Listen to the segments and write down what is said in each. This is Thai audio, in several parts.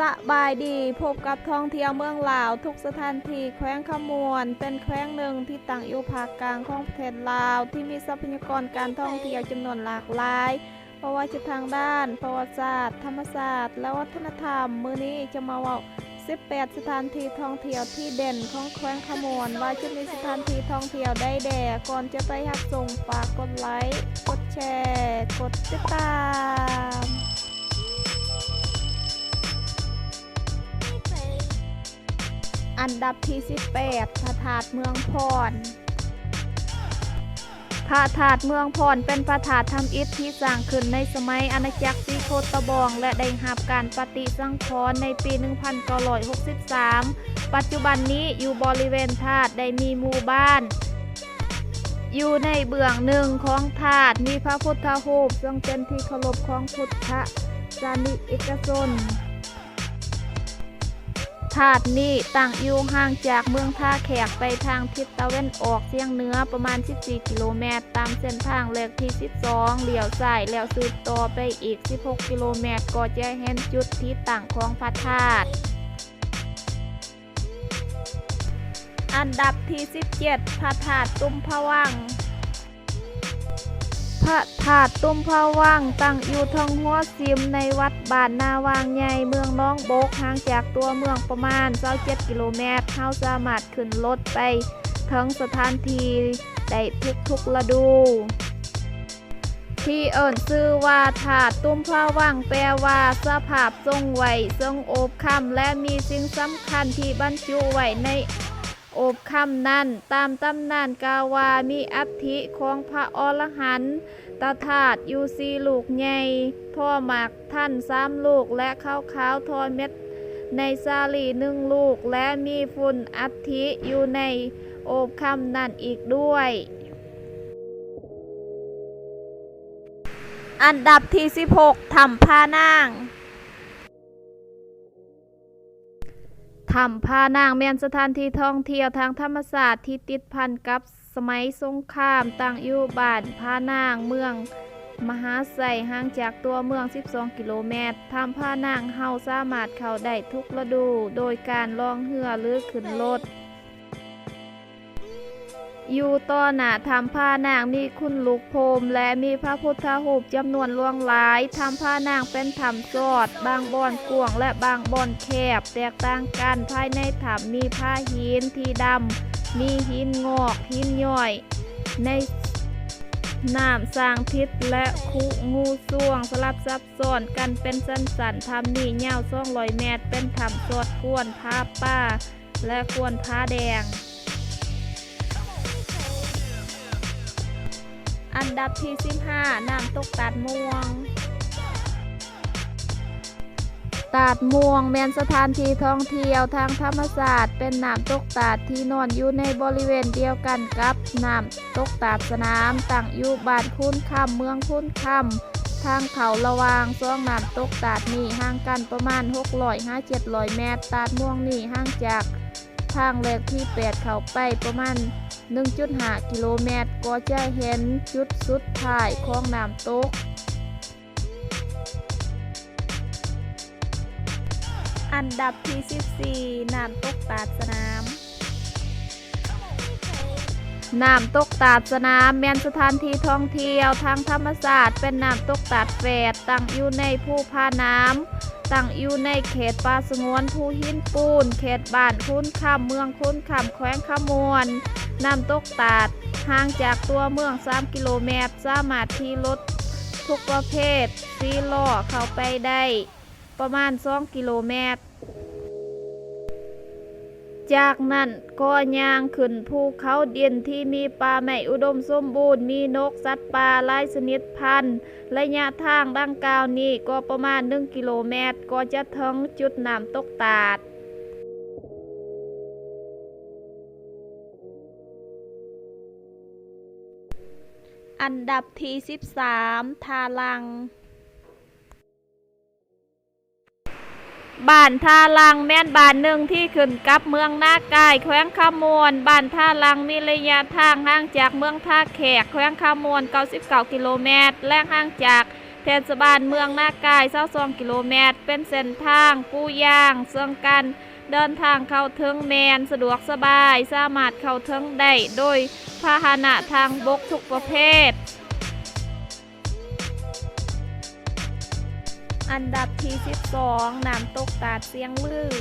สบายดีพบกับท่องเที่ยวเมืองลาวทุกสถานที่แขวงขมวน เป็นแขวงหนึ่งที่ตั้งอยู่ภาคกลางของประเทศลาว ที่มีทรัพยากรการท่องเที่ยวจำนวนหลากหลายเพราะว่าจะทางด้าน ประวัติศาสตร์ ธรรมศาสตร์ และวัฒนธรรม มื้อนี้จะมาว่า18 สถานที่ท่องเที่ยวที่เด่นของแขวงขมวนว่าจะมีสถานที่ท่องเที่ยวได้แด่ก่อนจะไปหักส่งฝากกดไลค์กดแชร์ กดติดตาม อันดับที่ 18 พระธาตุเมืองพร พระธาตุเมืองพรเป็นพระธาตุทำอิฐที่สร้างขึ้นในสมัยอาณาจักรซีโคตะบอง และได้รับการปฏิสังขรณ์ในปี 1963 ปัจจุบันนี้อยู่บริเวณธาตุได้มีหมู่บ้าน อยู่ในเบื้องหนึ่งของธาตุมีพระพุทธรูปซึ่งเป็นที่เคารพของพุทธศาสนิกชน ธาตุนี้ตั้งอยู่ห่างจากเมืองท่าแขกไปทางทิศตะวันออกเฉียงเหนือประมาณ 14 กิโลเมตร ตามเส้นทางเลขที่ 12เลี้ยวซ้ายแล้วสืบต่อไปอีก 16 กิโลเมตร ก็จะเห็นจุดที่ตั้งของพระธาตุอันดับที่ 17พระธาตุตุ้มพะวัง ระธาตุตุ้มพะวังตั้งอยู่ทางหัวซิมในวัดบ้านนาวางใหญ่เมืองน้องโบกห่างจากตัวเมืองประมาณ27กิโลเมตรเฮาสามารถขึ้นรถไปถึงสถานที่ได้ทุกๆฤดู ที่เอิ่นชื่อว่าถาดตุ้มพระว่างแปลว่าสภาพทรงไหวทรงโอบคำและมีสิ่งสำคัญที่บรรจุไว้ใน อบคำนั้นตามตำนานกาวามีอัฐิของพระอรหันต์ตาถาดอยู่สีลูกใหญ่ท่อหมากท่านสามลูกและข้าวขาวทอเม็ด ในซาลีหนึ่งลูกและมีฝุ่นอัฐิอยู่ในโอบคำนั่นอีกด้วย อันดับที่ 16ถ้ำพานาง ถ้ำพานางแม่นสถานที่ท่องเที่ยวทางธรรมศาสตร์ที่ติดพันกับสมัยสงครามตั้งอยู่บ้านพานางเมืองมหาไสห่างจากตัวเมือง 12 กิโลเมตรทำผ้านางเฮาสามารถเข้าได้ทุกฤดู โดยการล่องเรือหรือขึ้นรถ อยู่ต่อหน้าถ้ำพานางมีคุณลูกโพมและมีพระพุทธรูปจำนวนหลวงหลายถ้ำพานางเป็นถ้ำจอด บางบ่อนกว้างและบางบ่อนแคบ แตกต่างกันภายในถ้ำมีผ้าหินที่ดำมีหินงอกหินย่อย ในน้ำสร้างทิศและคุงูส่วงสลับซับซ้อนกันเป็นสันสันทำนี่ยาว200เมตเป็นถ้ำสอดกวนผ้าป้า และกวนผ้าแดง อันดับที่ 15 น้ำตกตาดม่วง ตาดม่วงแมนสถานที่ท่องเที่ยวทางธรรมศาสตร์ เป็นน้ำตกตาดที่นอนอยู่ในบริเวณเดียวกันกับน้ำตกตาดสนามตั้งอยู่บ้านคุ้นคำเมืองคุ้นคำทางเขาระวางซ่องน้ำตกตาดนี่ห่างกันประมาณ 600-700 เมตร ตาดม่วงนี่ห่างจากทางแรกที่ 8 เขาไปประมาณ 1.5 กิโลเมตร ก็จะเห็นจุดสุดท้ายของน้ำตก อันดับที่ 14 น้ำตกตาดสนามน้ำตกตาดสนามแมนสถานที่ท่องเที่ยวทางธรรมศาสตร์เป็นน้ำตกตาดแฝดตั้งอยู่ในภูพาน้ำ ตั้งอยู่ในเขตป่าสงวนภูหินปูน เขตบ้านคุ้นคำเมืองคุ้นคำแขวงขมวนน้ำตกตาด ห่างจากตัวเมือง 3 กิโลเมตร สามารถที่รถทุกประเภทซีล้อเข้าไปได้ ประมาณ 2 กิโลเมตร จากนั้นก็ย่างขึ้นภูเขาเดินที่มีป่าไม้อุดมสมบูรณ์ มีนกสัตว์ป่าหลายชนิดพันธุ์ระยะทางดังกล่าวนี้ก็ประมาณ 1 กิโลเมตร ก็จะถึงจุดน้ำตกตาดอันดับที่ 13 ทาลัง บ้านท่าลังแม่นบ้านหนึ่งที่ขึ้นกับเมืองนากายแขวงขมวนบ้านท่าลังมีระยะทางห่างจากเมืองท่าแขกแขวงขมวน99 กิโลเมตร และห่างจากเทศบาลเมืองนากาย22กิโลเมตร เป็นเส้นทางกู้ย่างเสื่องกัน เดินทางเข้าถึงแมนสะดวกสบาย สามารถเข้าถึงได้โดยพาหนะทางบกทุกประเภท อันดับที่ 12น้ำตกตาดเสียงลือ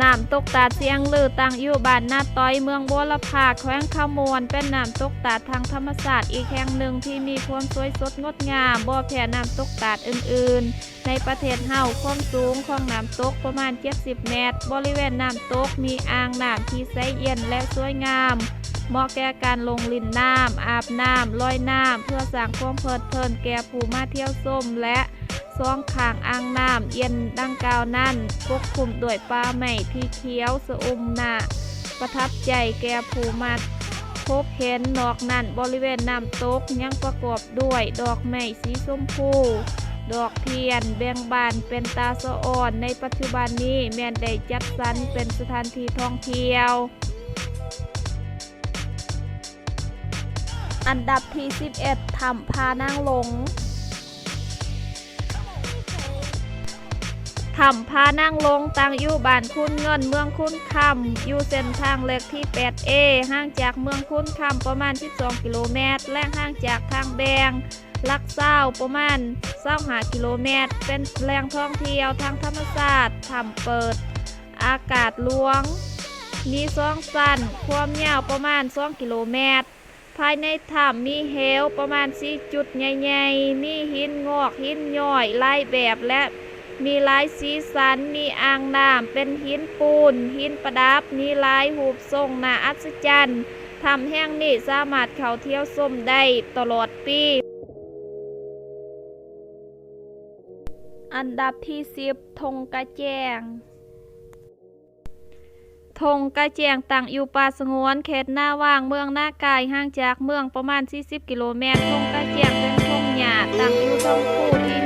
น้ำตกตาดเสียงลือตั้งอยู่บ้านนาต้อยเมืองบัวละพาแขวงขมวนเป็นน้ำตกตาดทางธรรมศาสตร์อีกแห่งหนึ่งที่มีความสวยสดงดงามบ่แพ้น้ำตกตาอื่น ๆ ในประเทศเฮาความสูงของน้ำตกประมาณ 70 เมตร บริเวณน้ำตกมีอ่างน้ำที่ใสเย็นและสวยงามเหมาะแก่การลงลินน้ำอาบน้ำลอยน้ำเพื่อสร้างความเพลิดเพลินแก่ผู้มาเที่ยวชมและ ซ่องขางอ่างน้ำเย็นดังกล่าวนั้นปกคลุมด้วยป่าไม้ที่เขียวสะอุ่มหนาประทับใจแก่ผู้มาพบเห็นนอกนั้นบริเวณน้ำตกยังประกอบด้วยดอกไม้สีชมพูดอกเทียนเบ่งบานเป็นตาสะอ่อนในปัจจุบันนี้แม่นได้จัดสรรเป็นสถานที่ท่องเที่ยว อันดับที่ 11ถ้ำพานางหลง ถ้ำพานางลงตั้งอยู่บ้านคุณเงินเมืองคุณคำอยู่เส้นทางเลขที่ 8A ห่างจากเมืองคุณคำประมาณ 12 กิโลเมตร และห่างจากทางแบงลักเศร้าประมาณ25กิโลเมตร เป็นแหล่งท่องเที่ยวทางธรรมศาสตร์ถ้ำเปิด อากาศหลวง มีสองสั้น ความยาวประมาณ2กิโลเมตร ภายในถ้ำมีเหวประมาณ4จุดใหญ่ๆ มีหินงอกหินย่อยลายแบบและ มีลายสีสัน มีอ่างน้ำเป็นหินปูน หินประดับ มีลายหูปทรงน่าอัศจรรย์ทำแห่งนี้สามารถเข้าเที่ยวชมได้ตลอดปี อันดับที่10ธงกระแจงธงกระแจงตั้งอยู่ป่าสงวนเขตหน้าว่างเมืองหน้ากายห่างจากเมืองประมาณ 40 กิโลเมตรธงกระแจงเป็นธงหญ้าตั้งอยู่ตรงคู่ที่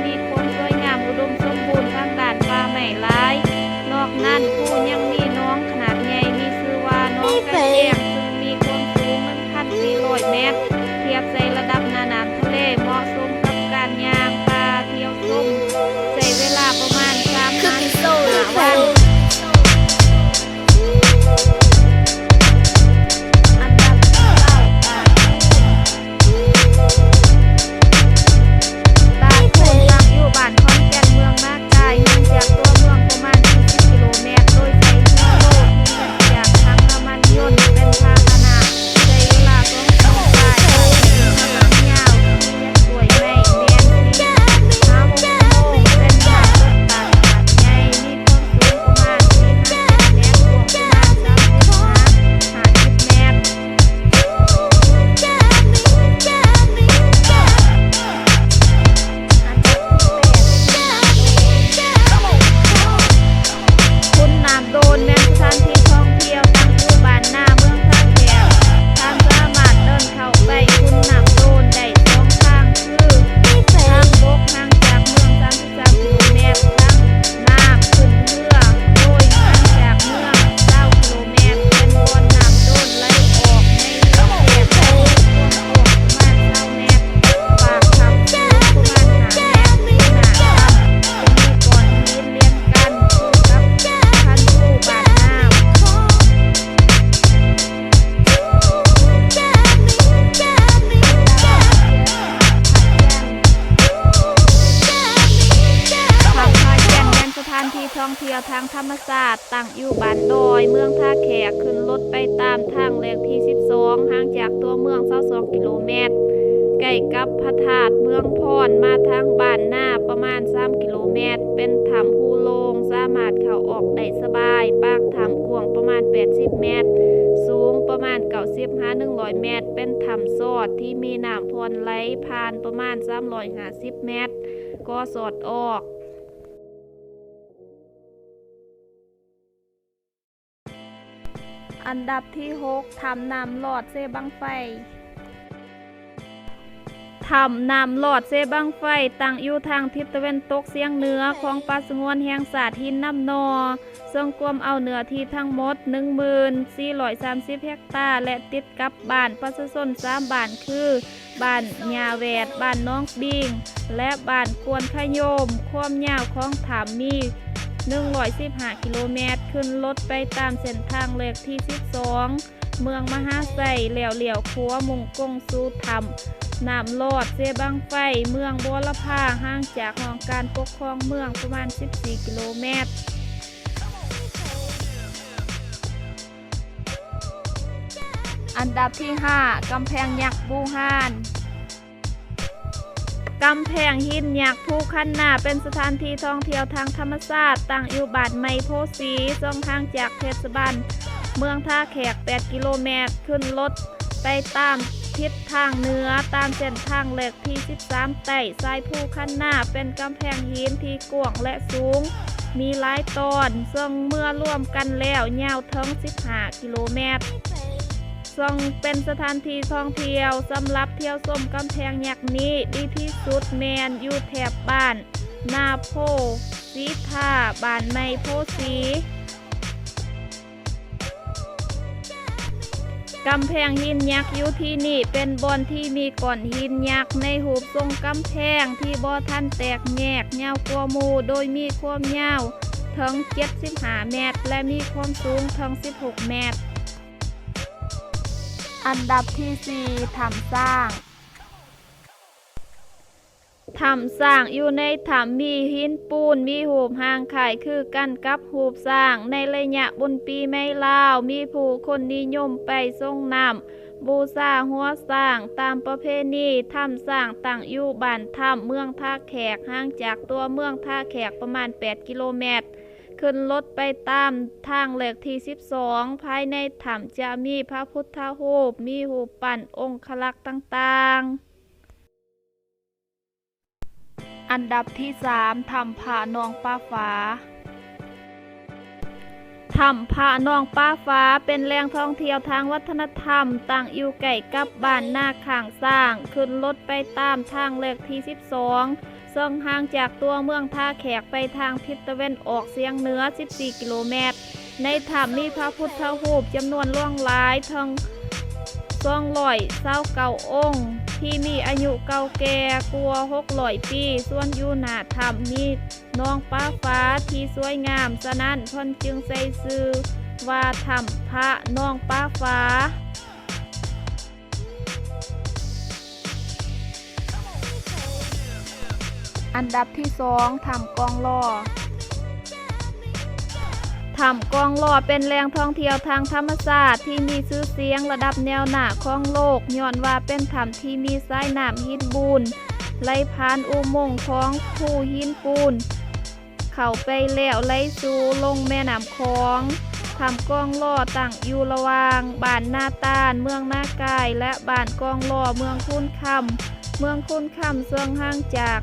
ที่ท่องเที่ยวทางธรรมศาสตร์ตั้งอยู่บ้านดอย เมืองท่าแขกขึ้นรถไปตามทางเลขที่ 12 ห่างจากตัวเมือง22กิโลเมตรใกล้กับพระธาตุเมืองพรมาทางบ้านหน้าประมาณ 3 กิโลเมตร เป็นถ้ำภูโลงสามารถเข้าออกได้สบาย ปากถ้ำกว้างประมาณ 80 เมตร สูงประมาณ 90หา100 เมตร เป็นถ้ำสอดที่มีน้ำพรไหลผ่านประมาณ 350 เมตร ก็สอดออก อันดับที่ 6ทำน้ำหลอดเซบังไฟถ้ำน้ำหลอดเซบังไฟตั้งอยู่ทางทิศตะวันตกเฉียงเหนือของป่าสงวนแห่งศาสตร์หินน้ำนอซึ่งกวมเอาเนื้อที่ทั้งหมด 1430 เฮกตาร์และติดกับบ้านประชาชน3บ้านคือบ้านยาแวดบ้านน้องบิง และบ้านกวนขยม ความยาวของถามมี 115กิโลเมตร ขึ้นรถไปตามเส้นทางเลขที่ 12 เมืองมหาไซเหลี่ยวเหลี่ยวคัวมุงกงสูธรรมน้ำลอดเซบังไฟ เมืองบัวละพาห่างจากห้องการปกครองเมืองประมาณ 14 กิโลเมตรอันดับที่ 5 กำแพงยักษ์บูฮาน กำแพงหินยักษ์ภูคันนาเป็นสถานที่ท่องเที่ยวทางธรรมชาติตั้งอยู่บานไมโพสีทรงทางจากเทศบาลเมืองท่าแขก 8 กิโลเมตร ขึ้นรถไปตามทิศทางเหนือตามเส้นทางเหล็กที่ 13 ไต่ทรายภูคันนาเป็นกำแพงหินที่กว้างและสูง มีหลายตอนซึ่งเมื่อร่วมกันแล้วยาวถึง15 กิโลเมตร ซึ่งเป็นสถานที่ท่องเที่ยวสำหรับเที่ยวชมกำแพงยักษ์นี้ดีที่สุดแมนอยู่แถบบ้าน นาโพสีทาบ้านไมโพสีกำแพงหินยักษ์อยู่ที่นี่เป็นบอนที่มีก้อนหินยักษ์ในหูทรงกำแพงที่บ่อทันแตกแยกยาวกว่ามูโดยมีความยาวถึง75เมตร และมีความสูงถึง16 เมตร อันดับที่ 4ถ้ำสร้างถ้ำสร้างอยู่ในถ้ำมีหินปูนมีหูบหางไข่คือกันกับหูบสร้าง ในระยะบนปีไม่ลาว มีผู้คนนิยมไปทรงน้ำบูชาหัวสร้างตามประเพณีถ้ำสร้างตั้งอยู่บ้านถ้ำเมืองท่าแขกห่างจากตัวเมืองท่าแขกประมาณ 8 กิโลเมตร ขึ้นรถไปตามทางเลขที่12 ภายในถ้ำจะมีพระพุทธรูปมีหูปปั้นองค์ขลักษ์ต่างๆ อันดับที่ 3ถ้ำผานองป้าฟ้าถ้ำผานองป้าฟ้าเป็นแหล่งท่องเที่ยวทางวัฒนธรรมตั้งอยู่ใกล้กับบ้านนาข่างสร้าง ขึ้นรถไปตามทางเลขที่ 12 ซึ่งห่างจากตัวเมืองท่าแขกไปทางทิศตะวันออกเฉียงเหนือ 14 กิโลเมตร ในถ้ำมีพระพุทธรูปจำนวนล่วงหลายทั้งสองร้อยเศร้าเก่าองค์ ที่มีอายุเก่าแก่กลัว่า600ปี ส่วนยูนาถ้ำมีน้องป้าฟ้าที่สวยงาม ฉะนั้นเพิ่นจึงใส่ชื่อว่าถ้ำพระน้องป้าฟ้า อันดับที่สองถ้ำกองล่อถ้ำกองล่อเป็นแหล่งท่องเที่ยวทางธรรมชาติที่มีชื่อเสียงระดับแนวหน้าของโลกย้อนว่าเป็นถ้ำที่มีสายน้ำหินบูนไหลผ่านอุโมงค์ของภูหินปูน เข้าไปแล้วไหลสู่ลงแม่น้ำคองถ้ำกองล่อตั้งอยู่ระหว่างบ้านนาตาลเมืองนากาย และบ้านกองล่อเมืองคุ้นคำเมืองคุ้นคำเสื่องห่างจาก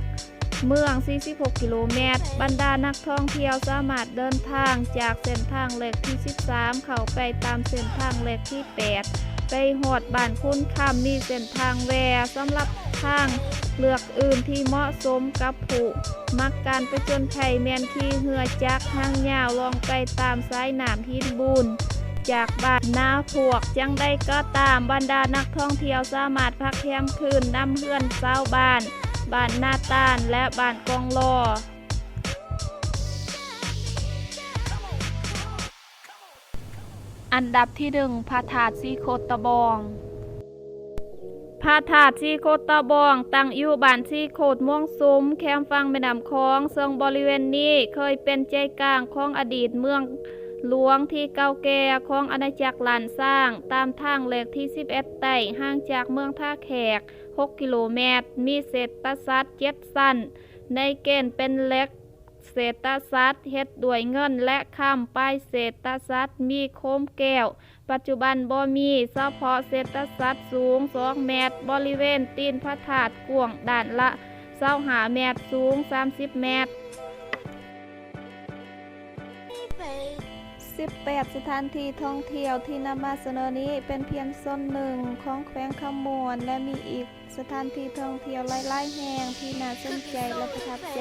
เมือง 46 กิโลเมตร บรรดานักท่องเที่ยวสามารถเดินทางจากเส้นทางเลขที่ 13 เข้าไปตามเส้นทางเลขที่ 8 ไปหอดบ้านคุ้นคำมีเส้นทางแวสำหรับทางเลือกอื่นที่เหมาะสมกับผู้มักการไปจนไทยแมนขี่เหือจักหางยาวลองไปตามสายน้ำหินบูนจากบ้านนาพวกจังได้ก็ตามบรรดานักท่องเที่ยวสามารถพักแคมป์คืนนำเพื่อนเจ้าวบ้าน บ้านนาตาลและบ้านกองลออันดับที่หนึ่งพระธาตุสีโคตะบองพระธาตุสีโคตะบอง ตั้งอยู่บ้านสีโคตม่วงซุ้ม แคมฟังแม่น้ำคลองซึ่งบริเวณนี้เคยเป็นใจกลางของอดีตเมืองหลวงที่เก่าแก่ของอาณาจักรหลานสร้าง ตามทางเลขที่ 11ไต่ห่างจากเมืองท่าแขก 6 กิโลเมตร มีเศษฐศาสตร์เจ็ดสั้น ในเกณฑ์เป็นเล็กเศษฐศาสตร์เฮ็ดด้วยเงินและข้ามป้ายเศษฐศาสตร์มีโคมแก้ว ปัจจุบันบ่มีเฉพาะเศษฐศาสตร์สูง 2 เมตร บริเวณตีนพระธาตุกวงด้านละ25เมตรสูง 30 เมตร 18 สถานที่ท่องเที่ยวที่นำมาเสนอนี้เป็นเพียงส่วนหนึ่งของแขวงขมวนและมีอีกสถานที่ท่องเที่ยวหลายๆแห่งที่น่าสนใจและประทับใจ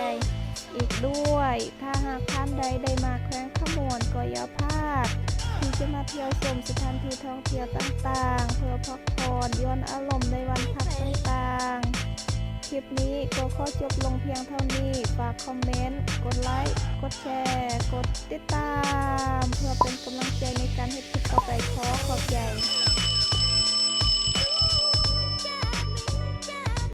อีกด้วย ถ้าหากท่านใดได้มาแขวงขมวนก็อย่าพลาดที่จะมาเที่ยวชมสถานที่ท่องเที่ยวต่างๆ เพื่อพักผ่อนย้อนอารมณ์ในวันพักต่างๆ ลิปนี้ก็ขอจบลงเพียงเท่านี้ ฝากคอมเมนต์ กดไลค์ กดแชร์ กดติดตาม เพื่อเป็นกำลังใจในการให้คลิปต่อไปขอขอบใจ